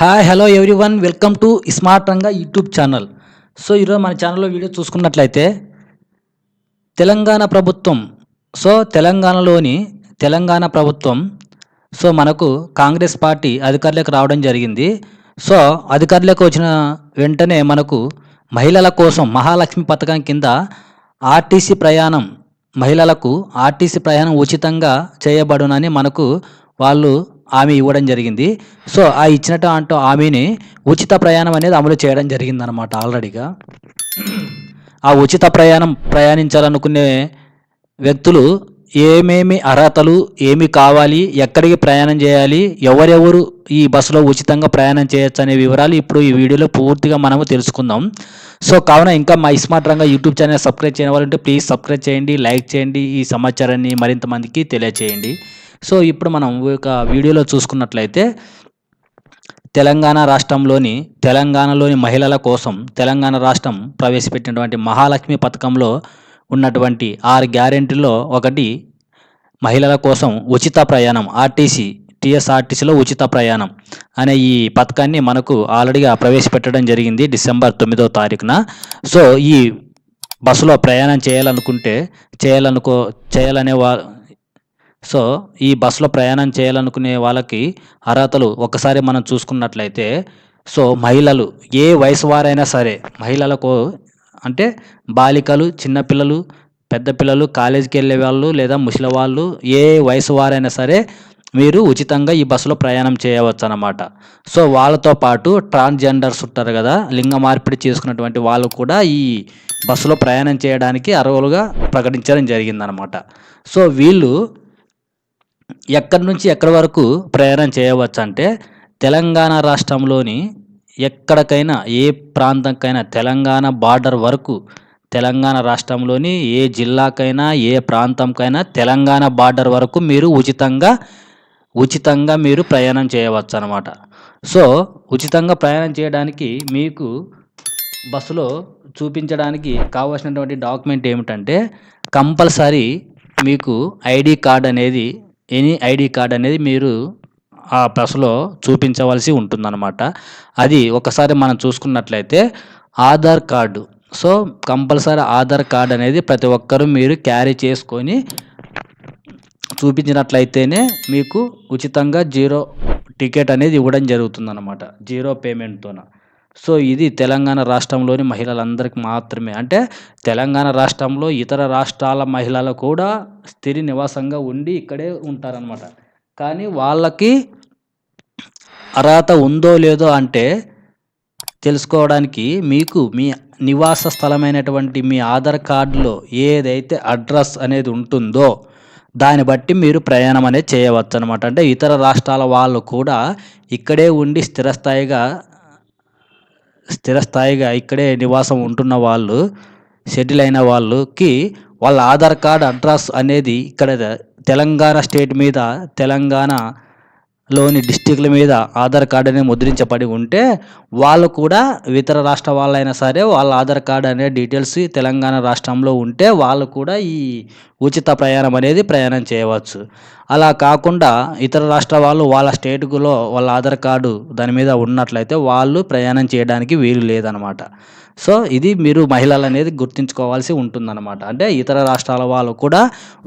Hi hello everyone welcome to smart Ranga YouTube channel so ఈరోజు మన ఛానల్లో video చూసుకున్నట్లయితే తెలంగాణ ప్రభుత్వం సో తెలంగాణలోని తెలంగాణ ప్రభుత్వం సో మనకు కాంగ్రెస్ పార్టీ అధికారులకు రావడం జరిగింది. సో అధికారులకు వచ్చిన వెంటనే మనకు మహిళల కోసం మహాలక్ష్మి పథకం కింద ఆర్టీసీ ప్రయాణం మహిళలకు ఆర్టీసీ ప్రయాణం ఉచితంగా చేయబడునని మనకు వాళ్ళు హామీ ఇవ్వడం జరిగింది. సో ఆ ఇచ్చినట్టు అంటూ హామీని ఉచిత ప్రయాణం అనేది అమలు చేయడం జరిగిందనమాట ఆల్రెడీగా ఆ ఉచిత ప్రయాణం ప్రయాణించాలనుకునే వ్యక్తులు ఏమేమి అర్హతలు ఏమి కావాలి ఎక్కడికి ప్రయాణం చేయాలి ఎవరెవరు ఈ బస్సులో ఉచితంగా ప్రయాణం చేయొచ్చు అనే వివరాలు ఇప్పుడు ఈ వీడియోలో పూర్తిగా మనము తెలుసుకుందాం. సో కావున ఇంకా మా smart Ranga YouTube channel subscribe చేయని వాళ్ళంటే ప్లీజ్ సబ్స్క్రైబ్ చేయండి లైక్ చేయండి ఈ సమాచారాన్ని మరింత మందికి తెలియచేయండి. సో ఇప్పుడు మనం ఒక వీడియోలో చూసుకున్నట్లయితే తెలంగాణ రాష్ట్రంలోని తెలంగాణలోని మహిళల కోసం తెలంగాణ రాష్ట్రం ప్రవేశపెట్టినటువంటి మహాలక్ష్మి పథకంలో ఉన్నటువంటి ఆరు గ్యారెంటీలో ఒకటి మహిళల కోసం ఉచిత ప్రయాణం ఆర్టీసీ టీఎస్ఆర్టీసీలో ఉచిత ప్రయాణం అనే ఈ పథకాన్ని మనకు ఆల్రెడీగా ప్రవేశపెట్టడం జరిగింది డిసెంబర్ తొమ్మిదవ తారీఖున. సో ఈ బస్సులో ప్రయాణం చేయాలనుకుంటే చేయాలనుకో చేయాలనే వా సో ఈ బస్సులో ప్రయాణం చేయాలనుకునే వాళ్ళకి అర్హతలు ఒకసారి మనం చూసుకున్నట్లయితే సో మహిళలు ఏ వయసు వారైనా సరే మహిళలకు అంటే బాలికలు చిన్నపిల్లలు పెద్ద పిల్లలు కాలేజీకి వెళ్ళే వాళ్ళు లేదా ముసలి వాళ్ళు ఏ వయసు వారైనా సరే మీరు ఉచితంగా ఈ బస్సులో ప్రయాణం చేయవచ్చు అనమాట సో వాళ్ళతో పాటు ట్రాన్స్జెండర్స్ ఉంటారు కదా లింగ మార్పిడి చేసుకున్నటువంటి వాళ్ళు కూడా ఈ బస్సులో ప్రయాణం చేయడానికి అర్హులుగా ప్రకటించడం జరిగిందనమాట సో వీళ్ళు ఎక్కడి నుంచి ఎక్కడి వరకు ప్రయాణం చేయవచ్చు అంటే తెలంగాణ రాష్ట్రంలోని ఎక్కడికైనా ఏ ప్రాంతంకైనా తెలంగాణ బార్డర్ వరకు తెలంగాణ రాష్ట్రంలోని ఏ జిల్లాకైనా ఏ ప్రాంతంకైనా తెలంగాణ బార్డర్ వరకు మీరు ఉచితంగా ఉచితంగా మీరు ప్రయాణం చేయవచ్చు అనమాట సో ఉచితంగా ప్రయాణం చేయడానికి మీకు బస్సులో చూపించడానికి కావాల్సినటువంటి డాక్యుమెంట్ ఏమిటంటే కంపల్సరీ మీకు ఐడి కార్డ్ అనేది ఎనీ ఐడి కార్డ్ అనేది మీరు ఆ బస్సులో చూపించవలసి ఉంటుందన్నమాట. అది ఒకసారి మనం చూసుకున్నట్లయితే Aadhaar card. So compulsory Aadhaar card అనేది ప్రతి ఒక్కరూ మీరు క్యారీ చేసుకొని చూపించినట్లయితేనే మీకు ఉచితంగా జీరో టికెట్ అనేది ఇవ్వడం జరుగుతుందన్నమాట. జీరో పేమెంట్తోన సో ఇది తెలంగాణ రాష్ట్రంలోని మహిళలందరికీ మాత్రమే. అంటే తెలంగాణ రాష్ట్రంలో ఇతర రాష్ట్రాల మహిళలు కూడా స్థిర నివాసంగా ఉండి ఇక్కడే ఉంటారనమాట కానీ వాళ్ళకి అర్హత ఉందో లేదో అంటే తెలుసుకోవడానికి మీకు మీ నివాస స్థలమైనటువంటి మీ ఆధార్ కార్డులో ఏదైతే అడ్రస్ అనేది ఉంటుందో దాన్ని బట్టి మీరు ప్రయాణం అనేది చేయవచ్చు అనమాట అంటే ఇతర రాష్ట్రాల వాళ్ళు కూడా ఇక్కడే ఉండి స్థిరస్థాయిగా స్థిరస్థాయిగా ఇక్కడే నివాసం ఉంటున్న వాళ్ళు సెటిల్ అయిన వాళ్ళకి వాళ్ళ ఆధార్ కార్డ్ అడ్రస్ అనేది ఇక్కడ తెలంగాణ స్టేట్ మీద తెలంగాణ లోని డిస్టిక్ల మీద ఆధార్ కార్డు అనేది ముద్రించబడి ఉంటే వాళ్ళు కూడా ఇతర రాష్ట్ర వాళ్ళైనా సరే వాళ్ళ ఆధార్ కార్డు అనే డీటెయిల్స్ తెలంగాణ రాష్ట్రంలో ఉంటే వాళ్ళు కూడా ఈ ఉచిత ప్రయాణం అనేది ప్రయాణం చేయవచ్చు. అలా కాకుండా ఇతర రాష్ట్ర వాళ్ళు వాళ్ళ స్టేటులో వాళ్ళ ఆధార్ కార్డు దాని మీద ఉన్నట్లయితే వాళ్ళు ప్రయాణం చేయడానికి వీలు లేదనమాట. సో ఇది మీరు మహిళలు అనేది గుర్తుంచుకోవాల్సి ఉంటుందన్నమాట అంటే ఇతర రాష్ట్రాల వాళ్ళు కూడా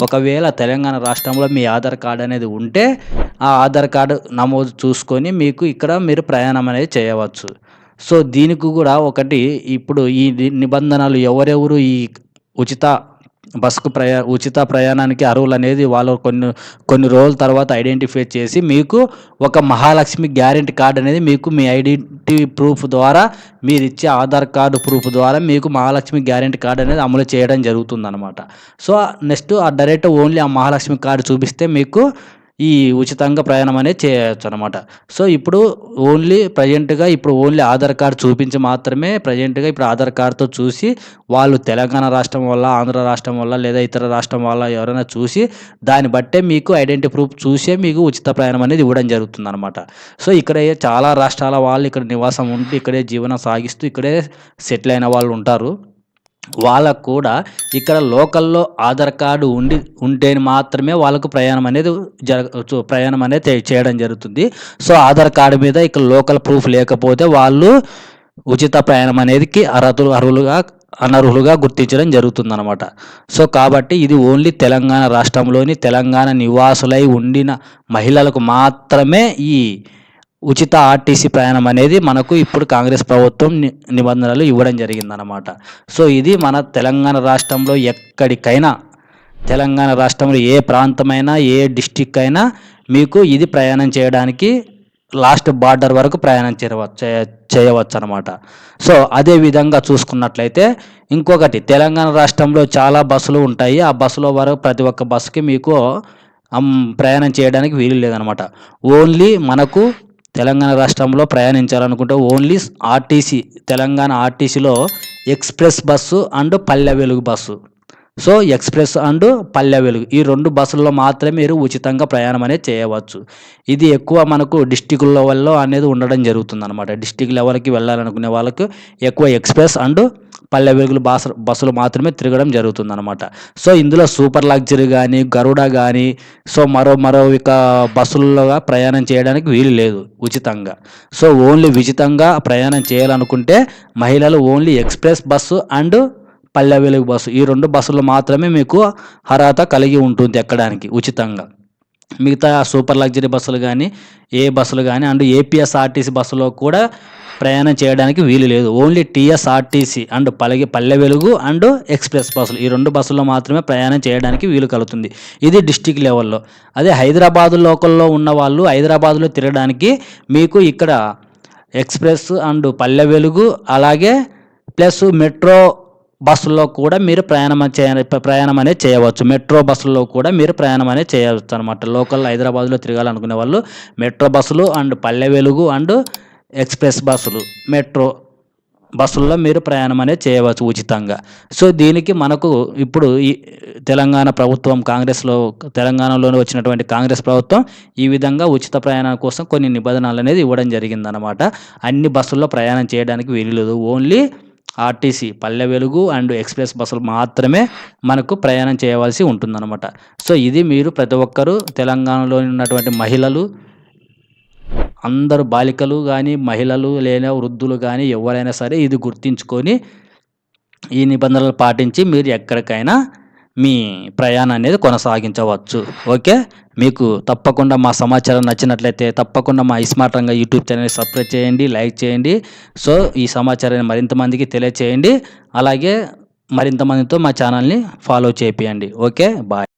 ఒకవేళ తెలంగాణ రాష్ట్రంలో మీ ఆధార్ కార్డు అనేది ఉంటే ఆ ఆధార్ కార్డు నమోదు చూసుకొని మీకు ఇక్కడ మీరు ప్రయాణం అనేది చేయవచ్చు. సో దీనికి కూడా ఒకటి ఇప్పుడు ఈ నిబంధనలు ఎవరెవరు ఈ ఉచిత బస్కు ప్రయా ఉచిత ప్రయాణానికి అర్హులు అనేది వాళ్ళు కొన్ని కొన్ని రోజుల తర్వాత ఐడెంటిఫై చేసి మీకు ఒక మహాలక్ష్మి గ్యారెంటీ కార్డ్ అనేది మీకు మీ ఐడెంటిటీ ప్రూఫ్ ద్వారా మీరు ఇచ్చే ఆధార్ కార్డు ప్రూఫ్ ద్వారా మీకు మహాలక్ష్మి గ్యారెంటీ కార్డ్ అనేది అమలు చేయడం జరుగుతుందన్నమాట. సో నెక్స్ట్ ఆ డైరెక్ట్ ఓన్లీ ఆ మహాలక్ష్మి కార్డు చూపిస్తే మీకు ఈ ఉచితంగా ప్రయాణం అనేది చేయవచ్చు అనమాట సో ఇప్పుడు ఓన్లీ ప్రజెంట్గా ఇప్పుడు ఓన్లీ ఆధార్ కార్డ్ చూపించి మాత్రమే ప్రజెంట్గా ఇప్పుడు ఆధార్ కార్డ్తో చూసి వాళ్ళు తెలంగాణ రాష్ట్రం వల్ల ఆంధ్ర రాష్ట్రం వల్ల లేదా ఇతర రాష్ట్రం వల్ల ఎవరైనా చూసి దాన్ని బట్టే మీకు ఐడెంటిటీ ప్రూఫ్ చూసే మీకు ఉచిత ప్రయాణం అనేది ఇవ్వడం జరుగుతుంది అనమాట సో ఇక్కడ చాలా రాష్ట్రాల వాళ్ళు ఇక్కడ నివాసం ఉంటూ ఇక్కడే జీవనం సాగిస్తూ ఇక్కడే సెటిల్ అయిన వాళ్ళు ఉంటారు. వాళ్ళకు కూడా ఇక్కడ లోకల్లో ఆధార్ కార్డు ఉండి ఉంటే మాత్రమే వాళ్ళకు ప్రయాణం అనేది జరగ చు- ప్రయాణం అనేది చేయడం జరుగుతుంది. సో ఆధార్ కార్డు మీద ఇక్కడ లోకల్ ప్రూఫ్ లేకపోతే వాళ్ళు ఉచిత ప్రయాణం అనేదికి అర్హతలు అర్హులుగా అనర్హులుగా గుర్తించడం జరుగుతుందన్నమాట. సో కాబట్టి ఇది ఓన్లీ తెలంగాణ రాష్ట్రంలోని తెలంగాణ నివాసులై ఉండిన మహిళలకు మాత్రమే ఈ ఉచిత ఆర్టీసీ ప్రయాణం అనేది మనకు ఇప్పుడు కాంగ్రెస్ ప్రభుత్వం ని- నిబంధనలు ఇవ్వడం జరిగిందనమాట సో ఇది మన తెలంగాణ రాష్ట్రంలో ఎక్కడికైనా తెలంగాణ రాష్ట్రంలో ఏ ప్రాంతమైనా ఏ డిస్టిక్ అయినా మీకు ఇది ప్రయాణం చేయడానికి లాస్ట్ బార్డర్ వరకు ప్రయాణం చేయవచ్చు చేయవచ్చు అనమాట సో అదే విధంగా చూసుకున్నట్లయితే ఇంకొకటి తెలంగాణ రాష్ట్రంలో చాలా బస్సులు ఉంటాయి. ఆ బస్సులో వరకు ప్రతి ఒక్క బస్సుకి మీకు ప్రయాణం చేయడానికి వీలు లేదనమాట ఓన్లీ మనకు తెలంగాణ రాష్ట్రంలో ప్రయాణించాలనుకుంటే ఓన్లీ ఆర్టీసీ తెలంగాణ ఆర్టీసీలో express bus and Palle Velugu bus. So express and Palle Velugu ఈ రెండు బస్సుల్లో మాత్రమే మీరు ఉచితంగా ప్రయాణం అనేది చేయవచ్చు. ఇది ఎక్కువ మనకు డిస్టిక్ లెవెల్లో అనేది ఉండడం జరుగుతుంది అనమాట డిస్టిక్ లెవెల్కి వెళ్ళాలనుకునే వాళ్ళకు ఎక్కువ ఎక్స్ప్రెస్ అండ్ పల్లె వెలుగులు బస్సు బస్సులు మాత్రమే తిరగడం జరుగుతుంది అనమాట సో ఇందులో సూపర్ లగ్జరీ కానీ గరుడ కానీ సో మరో మరో ఇక బస్సుల్లో ప్రయాణం చేయడానికి వీలు లేదు ఉచితంగా. సో ఓన్లీ ఉచితంగా ప్రయాణం చేయాలనుకుంటే మహిళలు only express bus and Palle Velugu bus. ఈ రెండు బస్సులు మాత్రమే మీకు అర్హత కలిగి ఉంటుంది ఎక్కడానికి ఉచితంగా. మిగతా సూపర్ లగ్జరీ బస్సులు కానీ ఏ బస్సులు కానీ అండ్ ఏపీఎస్ఆర్టీసీ బస్సులో కూడా ప్రయాణం చేయడానికి వీలు లేదు. ఓన్లీ టీఎస్ఆర్టీసీ అండ్ పల్లె పల్లె వెలుగు అండ్ ఎక్స్ప్రెస్ బస్సులు. ఈ రెండు బస్సుల్లో మాత్రమే ప్రయాణం చేయడానికి వీలు కలుగుతుంది. ఇది డిస్టిక్ లెవెల్లో. అదే హైదరాబాద్ లోకల్లో ఉన్న వాళ్ళు హైదరాబాద్లో తిరగడానికి మీకు ఇక్కడ ఎక్స్ప్రెస్ అండ్ పల్లె వెలుగు అలాగే ప్లస్ మెట్రో బస్సుల్లో కూడా మీరు ప్రయాణం చే ప్రయాణం అనేది చేయవచ్చు. మెట్రో బస్సుల్లో కూడా మీరు ప్రయాణం అనేది చేయవచ్చు అనమాట లోకల్ హైదరాబాద్లో తిరగాలనుకునే వాళ్ళు మెట్రో బస్సులు and Palle Velugu and express బస్సులు మెట్రో బస్సుల్లో మీరు ప్రయాణం అనేది చేయవచ్చు ఉచితంగా. సో దీనికి మనకు ఇప్పుడు ఈ తెలంగాణ ప్రభుత్వం కాంగ్రెస్లో తెలంగాణలోనే వచ్చినటువంటి కాంగ్రెస్ ప్రభుత్వం ఈ విధంగా ఉచిత ప్రయాణం కోసం కొన్ని నిబంధనలు అనేది ఇవ్వడం జరిగిందనమాట అన్ని బస్సుల్లో ప్రయాణం చేయడానికి వీలు లేదు only RTC Palle Velugu and express బస్సులు మాత్రమే మనకు ప్రయాణం చేయవలసి ఉంటుందన్నమాట. సో ఇది మీరు ప్రతి ఒక్కరూ తెలంగాణలో ఉన్నటువంటి మహిళలు అందరు బాలికలు కానీ మహిళలు లేదా వృద్ధులు కానీ ఎవరైనా సరే ఇది గుర్తించుకొని ఈ నిబంధనలు పాటించి మీరు ఎక్కడికైనా మీ ప్రయాణం అనేది కొనసాగించవచ్చు. ఓకే? మీకు తప్పకుండా మా సమాచారం నచ్చినట్లయితే తప్పకుండా మా smart Ranga YouTube channel subscribe చేయండి లైక్ చేయండి. సో ఈ సమాచారాన్ని మరింత మందికి తెలియచేయండి. అలాగే మరింత మందితో మా ఛానల్ని ఫాలో చేపియండి. ఓకే? బాయ్.